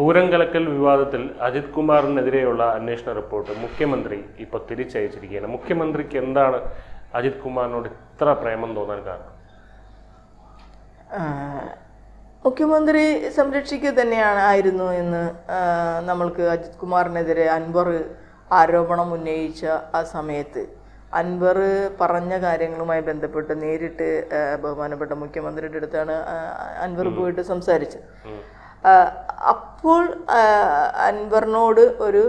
പൂരം കലക്കൽ വിവാദത്തിൽ അജിത് കുമാറിനെതിരെയുള്ള അന്വേഷണ റിപ്പോർട്ട് മുഖ്യമന്ത്രി ഇപ്പൊ തിരിച്ചയച്ചിരിക്കുകയാണ്. മുഖ്യമന്ത്രിക്ക് എന്താണ് അജിത് കുമാറിനോട് ഇത്ര പ്രേമം തോന്നാൻ കാരണം? മുഖ്യമന്ത്രി സംരക്ഷിക്കുക തന്നെയാണ് ആയിരുന്നു എന്ന് നമ്മൾക്ക് അജിത് കുമാറിനെതിരെ അൻവർ ആരോപണം ഉന്നയിച്ച ആ സമയത്ത്. അൻവർ പറഞ്ഞ കാര്യങ്ങളുമായി ബന്ധപ്പെട്ട് നേരിട്ട് ബഹുമാനപ്പെട്ട മുഖ്യമന്ത്രിയുടെ അടുത്താണ് അൻവർ പോയിട്ട് സംസാരിച്ചത്. അപ്പോൾ അൻവറിനോട് ഒരു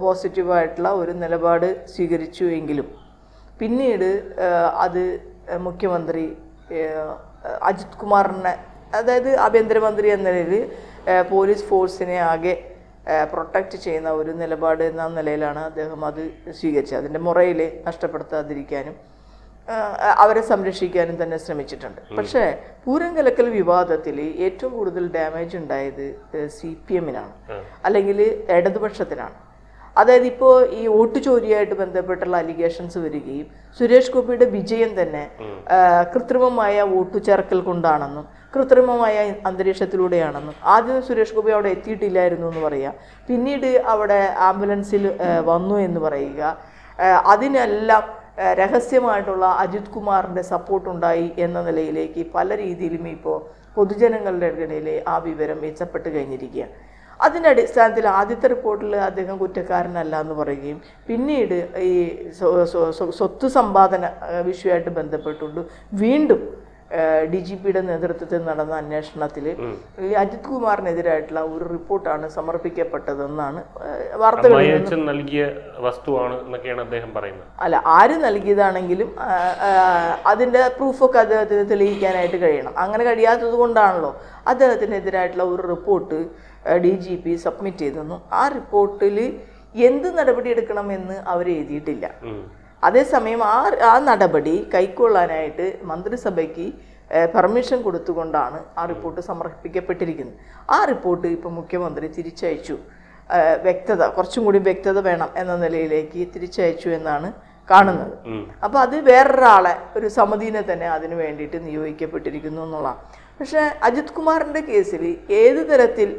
പോസിറ്റീവായിട്ടുള്ള ഒരു നിലപാട് സ്വീകരിച്ചു എങ്കിലും പിന്നീട് അത് മുഖ്യമന്ത്രി അജിത് കുമാറിനെ അതായത് ആഭ്യന്തരമന്ത്രി എന്ന നിലയിൽ പോലീസ് ഫോഴ്സിനെ ആകെ പ്രൊട്ടക്റ്റ് ചെയ്യുന്ന ഒരു നിലപാട് എന്ന നിലയിലാണ് അദ്ദേഹം അത് സ്വീകരിച്ചത്. അതിന്റെ മുറയിൽ നഷ്ടപ്പെടുത്താതിരിക്കാനും അവരെ സംരക്ഷിക്കാനും തന്നെ ശ്രമിച്ചിട്ടുണ്ട്. പക്ഷേ പൂരം കലക്കൽ വിവാദത്തിൽ ഏറ്റവും കൂടുതൽ ഡാമേജ് ഉണ്ടായത് സി പി എമ്മിനാണ്. അല്ലെങ്കിൽ ഇടതുപക്ഷത്തിനാണ്. അതായത് ഇപ്പോൾ ഈ വോട്ട് ചോരിയായിട്ട് ബന്ധപ്പെട്ടുള്ള അലിഗേഷൻസ് വരികയും സുരേഷ് ഗോപിയുടെ വിജയം തന്നെ കൃത്രിമമായ വോട്ട് ചേർക്കൽ കൊണ്ടാണെന്നും കൃത്രിമമായ അന്തരീക്ഷത്തിലൂടെയാണെന്നും. ആദ്യം സുരേഷ് ഗോപി അവിടെ എത്തിയിട്ടില്ലായിരുന്നു എന്ന് പറയുക പിന്നീട് അവിടെ ആംബുലൻസിൽ വന്നു എന്ന് പറയുക. അതിനെല്ലാം രഹസ്യമായിട്ടുള്ള അജിത് കുമാറിന്റെ സപ്പോർട്ടുണ്ടായി എന്ന നിലയിലേക്ക് പല രീതിയിലും ഇപ്പോൾ പൊതുജനങ്ങളുടെ ഇടയിൽ ആ വിവരം മെച്ചപ്പെട്ട് കഴിഞ്ഞിരിക്കുകയാണ്. അതിന്റെ അടിസ്ഥാനത്തിൽ ആദ്യത്തെ റിപ്പോർട്ടിൽ അദ്ദേഹം കുറ്റക്കാരനല്ല എന്ന് പറയുകയും പിന്നീട് ഈ സ്വ- സ്വ- സ്വ- സ്വത്ത് സമ്പാദന വിഷയമായിട്ട് ബന്ധപ്പെട്ടുകൊണ്ട് വീണ്ടും ഡി ജി പിയുടെ നേതൃത്വത്തിൽ നടന്ന അന്വേഷണത്തിൽ ഈ അജിത് കുമാറിനെതിരായിട്ടുള്ള ഒരു റിപ്പോർട്ടാണ് സമർപ്പിക്കപ്പെട്ടതെന്നാണ് വാർത്തകൾ നൽകിയ വസ്തുവാണ് എന്നൊക്കെയാണ് അദ്ദേഹം പറയുന്നത്. അല്ല ആര് നൽകിയതാണെങ്കിലും അതിന്റെ പ്രൂഫൊക്കെ അദ്ദേഹത്തിന് തെളിയിക്കാനായിട്ട് കഴിയണം. അങ്ങനെ കഴിയാത്തത് കൊണ്ടാണല്ലോ അദ്ദേഹത്തിനെതിരായിട്ടുള്ള ഒരു report D G P submit ചെയ്തെന്നു ആ റിപ്പോർട്ടിൽ എന്ത് നടപടി എടുക്കണമെന്ന് അവർ എഴുതിയിട്ടില്ല. അതേസമയം ആ ആ നടപടി കൈക്കൊള്ളാനായിട്ട് മന്ത്രിസഭയ്ക്ക് പെർമിഷൻ കൊടുത്തുകൊണ്ടാണ് ആ റിപ്പോർട്ട് സമർപ്പിക്കപ്പെട്ടിരിക്കുന്നത്. ആ റിപ്പോർട്ട് ഇപ്പോൾ മുഖ്യമന്ത്രി തിരിച്ചയച്ചു. വ്യക്തത കുറച്ചും കൂടി വ്യക്തത വേണം എന്ന നിലയിലേക്ക് തിരിച്ചയച്ചു എന്നാണ് കാണുന്നത്. അപ്പോൾ അത് വേറൊരാളെ ഒരു സമിതിനെ തന്നെ അതിനു വേണ്ടിയിട്ട് നിയോഗിക്കപ്പെട്ടിരിക്കുന്നു എന്നുള്ളതാണ്. പക്ഷേ അജിത് കുമാറിന്റെ കേസിൽ ഏത് തരത്തിൽ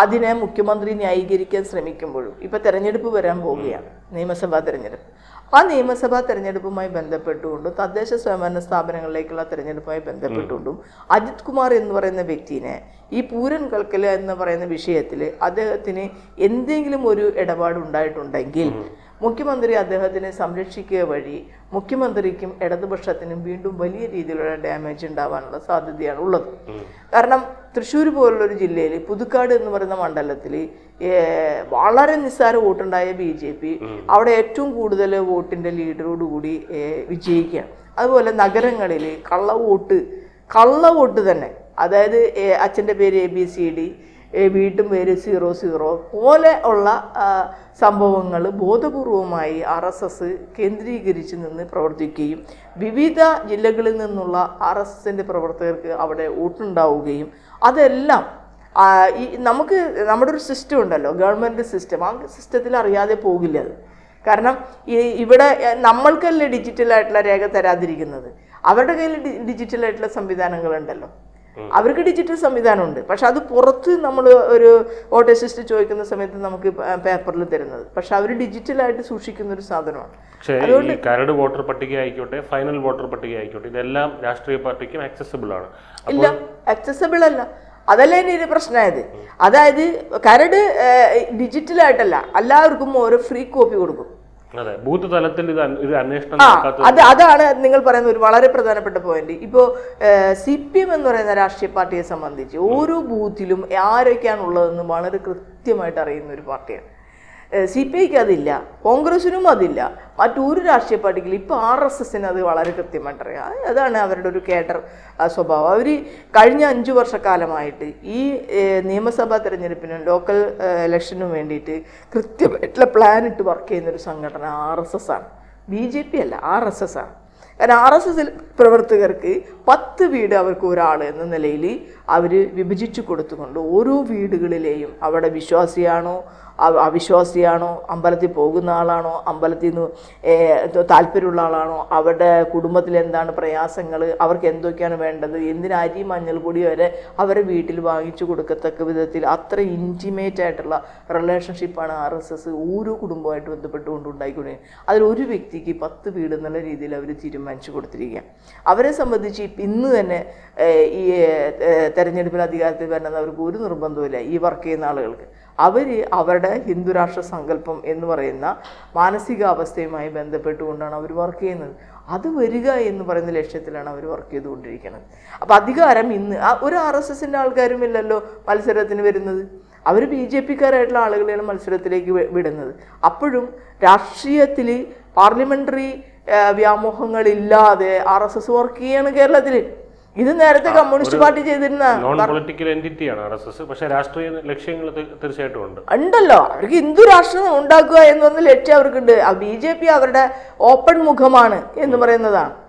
അതിനെ മുഖ്യമന്ത്രി ന്യായീകരിക്കാൻ ശ്രമിക്കുമ്പോഴും ഇപ്പോൾ തിരഞ്ഞെടുപ്പ് വരാൻ പോവുകയാണ് നിയമസഭാ തെരഞ്ഞെടുപ്പ്. ആ നിയമസഭാ തെരഞ്ഞെടുപ്പുമായി ബന്ധപ്പെട്ടുകൊണ്ടും തദ്ദേശ സ്വയംഭരണ സ്ഥാപനങ്ങളിലേക്കുള്ള തെരഞ്ഞെടുപ്പുമായി ബന്ധപ്പെട്ടുകൊണ്ടും അജിത് കുമാർ എന്ന് പറയുന്ന വ്യക്തിനെ ഈ പൂരൻ കൽക്കല എന്ന് പറയുന്ന വിഷയത്തിൽ അദ്ദേഹത്തിന് എന്തെങ്കിലും ഒരു ഇടപാട് ഉണ്ടായിട്ടുണ്ടെങ്കിൽ മുഖ്യമന്ത്രി അദ്ദേഹത്തിനെ സംരക്ഷിക്കുക വഴി മുഖ്യമന്ത്രിക്കും ഇടതുപക്ഷത്തിനും വീണ്ടും വലിയ രീതിയിലുള്ള ഡാമേജ് ഉണ്ടാവാനുള്ള സാധ്യതയാണ് ഉള്ളത്. കാരണം തൃശ്ശൂർ പോലുള്ളൊരു ജില്ലയിൽ പുതുക്കാട് എന്ന് പറയുന്ന മണ്ഡലത്തിൽ വളരെ നിസ്സാര വോട്ടുണ്ടായ ബി ജെ പി അവിടെ ഏറ്റവും കൂടുതൽ വോട്ടിന്റെ ലീഡറോടുകൂടി വിജയിക്കുകയാണ്. അതുപോലെ നഗരങ്ങളിൽ കള്ള വോട്ട് കള്ള വോട്ട് തന്നെ. അതായത് അച്ഛന്റെ പേര് എ ബി സി ഡി വീട്ടും പേര് സീറോ സീറോ പോലെ ഉള്ള സംഭവങ്ങൾ ബോധപൂർവമായി ആർ എസ് എസ് കേന്ദ്രീകരിച്ച് നിന്ന് പ്രവർത്തിക്കുകയും വിവിധ ജില്ലകളിൽ നിന്നുള്ള ആർ എസ് എസിന്റെ പ്രവർത്തകർക്ക് അവിടെ വോട്ടുണ്ടാവുകയും അതെല്ലാം ഈ നമുക്ക് നമ്മുടെ ഒരു സിസ്റ്റം ഉണ്ടല്ലോ ഗവൺമെന്റ് സിസ്റ്റം ആ സിസ്റ്റത്തിൽ അറിയാതെ പോകില്ല അത്. കാരണം ഇവിടെ നമ്മൾക്കല്ലേ ഡിജിറ്റലായിട്ടുള്ള രേഖ തരാതിരിക്കുന്നത്. അവരുടെ കയ്യിൽ ഡിജിറ്റലായിട്ടുള്ള സംവിധാനങ്ങളുണ്ടല്ലോ. അവർക്ക് ഡിജിറ്റൽ സംവിധാനമുണ്ട്. പക്ഷെ അത് പുറത്ത് നമ്മൾ ഒരു ഓട്ടോ അസിസ്റ്റ് ചോദിക്കുന്ന സമയത്ത് നമുക്ക് പേപ്പറിൽ തരുന്നത്. പക്ഷെ അവർ ഡിജിറ്റൽ ആയിട്ട് സൂക്ഷിക്കുന്ന ഒരു സാധനമാണ് അതുകൊണ്ട് കരട് വോട്ടർ പട്ടിക ആയിക്കോട്ടെ ഫൈനൽ വോട്ടർ പട്ടിക ആയിക്കോട്ടെ ഇതെല്ലാം രാഷ്ട്രീയ പാർട്ടിക്കും ആക്സസിബിൾ ആണ്. ഇല്ല ആക്സസിബിൾ അല്ല. അതല്ല ഒരു പ്രശ്നമായത്? അതായത് കരട് ഡിജിറ്റലായിട്ടല്ല എല്ലാവർക്കും ഓരോ ഫ്രീ കോപ്പി കൊടുക്കും. അതെ ബൂത്ത് തലത്തിൽ ഇത് ഒരു അന്വേഷണം അത് അതാണ് നിങ്ങൾ പറയുന്ന ഒരു വളരെ പ്രധാനപ്പെട്ട പോയിന്റ് ഇപ്പോ സി പി എം എന്ന് പറയുന്ന രാഷ്ട്രീയ പാർട്ടിയെ സംബന്ധിച്ച് ഓരോ ബൂത്തിലും ആരൊക്കെയാണ് ഉള്ളതെന്ന് വളരെ കൃത്യമായിട്ട് അറിയുന്ന ഒരു പാർട്ടിയാണ്. സി പി ഐക്ക് അതില്ല. കോൺഗ്രസിനും അതില്ല. മറ്റൊരു രാഷ്ട്രീയ പാർട്ടിക്കും ഇപ്പോൾ ആർ എസ് എസിന് അത് വളരെ കൃത്യമായിട്ട് അറിയാം അതാണ് അവരുടെ ഒരു കേഡർ സ്വഭാവം. അവർ കഴിഞ്ഞ അഞ്ച് വർഷക്കാലമായിട്ട് ഈ നിയമസഭാ തെരഞ്ഞെടുപ്പിനും ലോക്കൽ ഇലക്ഷനും വേണ്ടിയിട്ട് കൃത്യമായിട്ടുള്ള പ്ലാൻ ഇട്ട് വർക്ക് ചെയ്യുന്ന ഒരു സംഘടന ആർ എസ് എസ് ആണ്. ബി ജെ പി അല്ല ആർ എസ് എസ് ആണ്. കാരണം ആർ എസ് എസ് പ്രവർത്തകർക്ക് പത്ത് വീട് അവർക്ക് ഒരാൾ എന്ന നിലയിൽ അവർ വിഭജിച്ചു കൊടുത്തുകൊണ്ട് ഓരോ വീടുകളിലെയും അവിടെ വിശ്വാസിയാണോ അവിശ്വാസിയാണോ അമ്പലത്തിൽ പോകുന്ന ആളാണോ? അമ്പലത്തിൽ നിന്ന് താല്പര്യമുള്ള ആളാണോ? അവരുടെ കുടുംബത്തിൽ എന്താണ് പ്രയാസങ്ങൾ അവർക്ക് എന്തൊക്കെയാണ് വേണ്ടത്? എന്തിന് അരി മഞ്ഞൾപ്പൊടി വരെ അവരെ വീട്ടിൽ വാങ്ങിച്ചു കൊടുക്കത്തക്ക വിധത്തിൽ അത്ര ഇന്റിമേറ്റ് ആയിട്ടുള്ള റിലേഷൻഷിപ്പാണ് ആർ എസ് എസ് ഓരോ കുടുംബമായിട്ട് ബന്ധപ്പെട്ടുകൊണ്ട് ഉണ്ടായിക്കൊണ്ടിരിക്കുന്നത്. അതിൽ ഒരു വ്യക്തിക്ക് പത്ത് വീട് എന്നുള്ള രീതിയിൽ അവർ തീരുമാനിച്ചു കൊടുത്തിരിക്കുക അവരെ സംബന്ധിച്ച് ഇന്ന് തന്നെ ഈ തെരഞ്ഞെടുപ്പിൽ അധികാരത്തിൽ വരണമെന്ന് അവർക്ക് ഒരു നിർബന്ധവുമില്ല ഈ വർക്ക് ചെയ്യുന്ന ആളുകൾക്ക്. അവർ അവരുടെ ഹിന്ദുരാഷ്ട്ര സങ്കല്പം എന്ന് പറയുന്ന മാനസികാവസ്ഥയുമായി ബന്ധപ്പെട്ടുകൊണ്ടാണ് അവർ വർക്ക് ചെയ്യുന്നത്. അത് വരിക എന്ന് പറയുന്ന ലക്ഷ്യത്തിലാണ് അവർ വർക്ക് ചെയ്തുകൊണ്ടിരിക്കുന്നത്. അപ്പോൾ അധികാരം ഇന്ന് ഒരു ആർ എസ് എസിന്റെ ആൾക്കാരും ഇല്ലല്ലോ മത്സരത്തിന് വരുന്നത്. അവർ ബി ജെ പിക്കാരായിട്ടുള്ള ആളുകളെയാണ് മത്സരത്തിലേക്ക് വിടുന്നത്. അപ്പോഴും രാഷ്ട്രീയത്തിൽ പാർലമെന്ററി വ്യാമോഹങ്ങളില്ലാതെ ആർ എസ് എസ് വർക്ക് ചെയ്യാണ് കേരളത്തിൽ ഇത് നേരത്തെ കമ്മ്യൂണിസ്റ്റ് പാർട്ടി ചെയ്തിരുന്ന നോൺ പൊളിറ്റിക്കൽ എന്റിറ്റിയാണ് ആർ എസ് എസ് പക്ഷേ രാഷ്ട്രീയ ലക്ഷ്യങ്ങൾ തീ- തീർച്ചയായിട്ടും ഉണ്ട്. ഉണ്ടല്ലോ. അവർക്ക് ഹിന്ദു രാഷ്ട്രം ഉണ്ടാക്കുക എന്നൊന്ന് ലക്ഷ്യം അവർക്കുണ്ട്. ബി ജെ പി അവരുടെ ഓപ്പൺ മുഖമാണ് എന്ന് പറയുന്നതാണ്.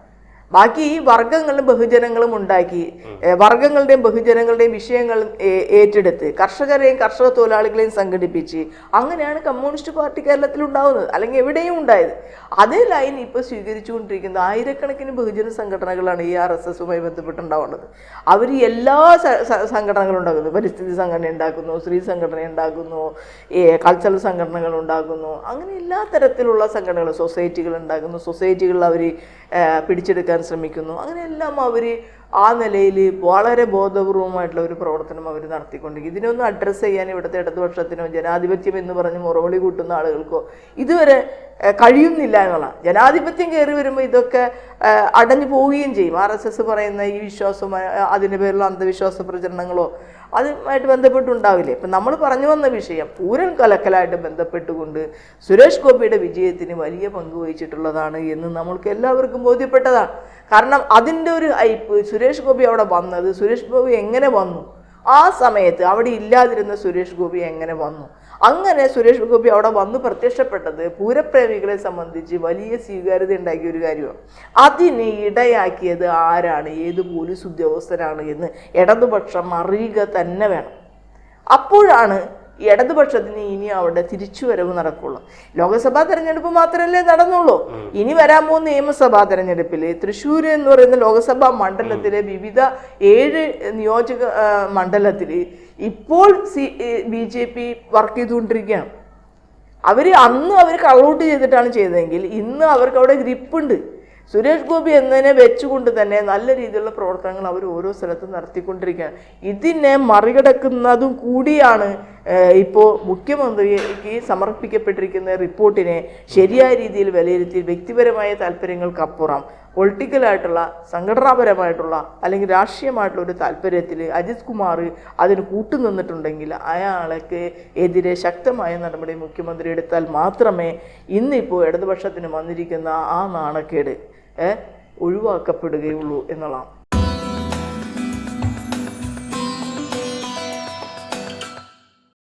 ബാക്കി ഈ വർഗങ്ങളും ബഹുജനങ്ങളും ഉണ്ടാക്കി വർഗങ്ങളുടെയും ബഹുജനങ്ങളുടെയും വിഷയങ്ങൾ ഏറ്റെടുത്ത് കർഷകരെയും കർഷക തൊഴിലാളികളെയും സംഘടിപ്പിച്ച് അങ്ങനെയാണ് കമ്മ്യൂണിസ്റ്റ് പാർട്ടി കേരളത്തിൽ ഉണ്ടാവുന്നത് അല്ലെങ്കിൽ എവിടെയും ഉണ്ടായത്. അതേ ലൈൻ ഇപ്പോൾ സ്വീകരിച്ചുകൊണ്ടിരിക്കുന്നത് ആയിരക്കണക്കിന് ബഹുജന സംഘടനകളാണ് ഈ ആർ എസ് എസുമായി ബന്ധപ്പെട്ടുണ്ടാവുന്നത്. അവർ എല്ലാ സംഘടനകളും ഉണ്ടാക്കുന്നു. പരിസ്ഥിതി സംഘടന ഉണ്ടാക്കുന്നു സ്ത്രീ സംഘടന ഉണ്ടാക്കുന്നു കൾച്ചറൽ സംഘടനകൾ ഉണ്ടാക്കുന്നു. അങ്ങനെ എല്ലാ തരത്തിലുള്ള സംഘടനകൾ സൊസൈറ്റികൾ ഉണ്ടാക്കുന്നു. സൊസൈറ്റികളിൽ അവർ പിടിച്ചെടുക്കാൻ ശ്രമിക്കുന്നു. അങ്ങനെയെല്ലാം അവർ ആ നിലയിൽ വളരെ ബോധപൂർവമായിട്ടുള്ള ഒരു പ്രവർത്തനം അവർ നടത്തിക്കൊണ്ട് ഇതിനൊന്നും അഡ്രസ്സ് ചെയ്യാൻ ഇവിടുത്തെ ഇടതുപക്ഷത്തിനോ ജനാധിപത്യം എന്ന് പറഞ്ഞ് മുറവിളി കൂട്ടുന്ന ആളുകൾക്കോ ഇതുവരെ കഴിയുന്നില്ല എന്നുള്ളതാണ്. ജനാധിപത്യം കയറി വരുമ്പോൾ ഇതൊക്കെ അടഞ്ഞു പോവുകയും ചെയ്യും. ആർ എസ് എസ് പറയുന്ന ഈ വിശ്വാസം അതിന്റെ പേരിലുള്ള അന്ധവിശ്വാസ പ്രചരണങ്ങളോ അതുമായിട്ട് ബന്ധപ്പെട്ടുണ്ടാവില്ലേ? ഇപ്പം നമ്മൾ പറഞ്ഞു വന്ന വിഷയം പൂരൻ കലക്കലായിട്ട് ബന്ധപ്പെട്ടുകൊണ്ട് സുരേഷ് ഗോപിയുടെ വിജയത്തിന് വലിയ പങ്ക് വഹിച്ചിട്ടുള്ളതാണ് എന്ന് നമ്മൾക്ക് എല്ലാവർക്കും ബോധ്യപ്പെട്ടതാണ്. കാരണം അതിന്റെ ഒരു ഹൈപ്പ് സുരേഷ് ഗോപി അവിടെ വന്നത്? സുരേഷ് ഗോപി എങ്ങനെ വന്നു? ആ സമയത്ത് അവിടെ ഇല്ലാതിരുന്ന സുരേഷ് ഗോപി എങ്ങനെ വന്നു? അങ്ങനെ സുരേഷ് ഗോപി അവിടെ വന്ന് പ്രത്യക്ഷപ്പെട്ടത് പൂരപ്രേമികളെ സംബന്ധിച്ച് വലിയ സ്വീകാര്യത ഉണ്ടാക്കിയ ഒരു കാര്യമാണ് അതിന് ഇടയാക്കിയത് ആരാണ്? ഏത് പോലീസ് ഉദ്യോഗസ്ഥരാണ് എന്ന് ഇടതുപക്ഷം അറിയുക തന്നെ വേണം. അപ്പോഴാണ് ഈ ഇടതുപക്ഷത്തിന് ഇനി അവിടെ തിരിച്ചുവരവ് നടക്കുള്ളൂ. ലോക്സഭാ തെരഞ്ഞെടുപ്പ് മാത്രമല്ലേ നടന്നുള്ളൂ. ഇനി വരാൻ പോകുന്ന നിയമസഭാ തെരഞ്ഞെടുപ്പിൽ തൃശ്ശൂർ എന്ന് പറയുന്ന ലോക്സഭാ മണ്ഡലത്തിലെ വിവിധ ഏഴ് നിയോജക മണ്ഡലത്തിൽ ഇപ്പോൾ C B J P work ചെയ്തുകൊണ്ടിരിക്കുകയാണ്. അവർ അന്ന് അവർ കള്ളൗട്ട് ചെയ്തിട്ടാണ് ചെയ്തതെങ്കിൽ ഇന്ന് അവർക്ക് അവിടെ ഗ്രിപ്പുണ്ട്. സുരേഷ് ഗോപി എന്നതിനെ വെച്ചുകൊണ്ട് തന്നെ നല്ല രീതിയിലുള്ള പ്രവർത്തനങ്ങൾ അവർ ഓരോ സ്ഥലത്തും നടത്തിക്കൊണ്ടിരിക്കുകയാണ്. ഇതിനെ മറികടക്കുന്നതും കൂടിയാണ് ഇപ്പോൾ മുഖ്യമന്ത്രിക്ക് സമർപ്പിക്കപ്പെട്ടിരിക്കുന്ന റിപ്പോർട്ടിനെ ശരിയായ രീതിയിൽ വിലയിരുത്തി വ്യക്തിപരമായ താല്പര്യങ്ങൾക്കപ്പുറം പൊളിറ്റിക്കലായിട്ടുള്ള സംഘടനാപരമായിട്ടുള്ള അല്ലെങ്കിൽ രാഷ്ട്രീയമായിട്ടുള്ള ഒരു താല്പര്യത്തിൽ അജിത് കുമാർ അതിന് കൂട്ടുനിന്നിട്ടുണ്ടെങ്കിൽ അയാൾക്ക് എതിരെ ശക്തമായ നടപടി മുഖ്യമന്ത്രി എടുത്താൽ മാത്രമേ ഇന്നിപ്പോൾ ഇടതുപക്ഷത്തിന് വന്നിരിക്കുന്ന ആ നാണക്കേട് ഒഴിവാക്കപ്പെടുകയുള്ളൂ എന്നുള്ളതാണ്.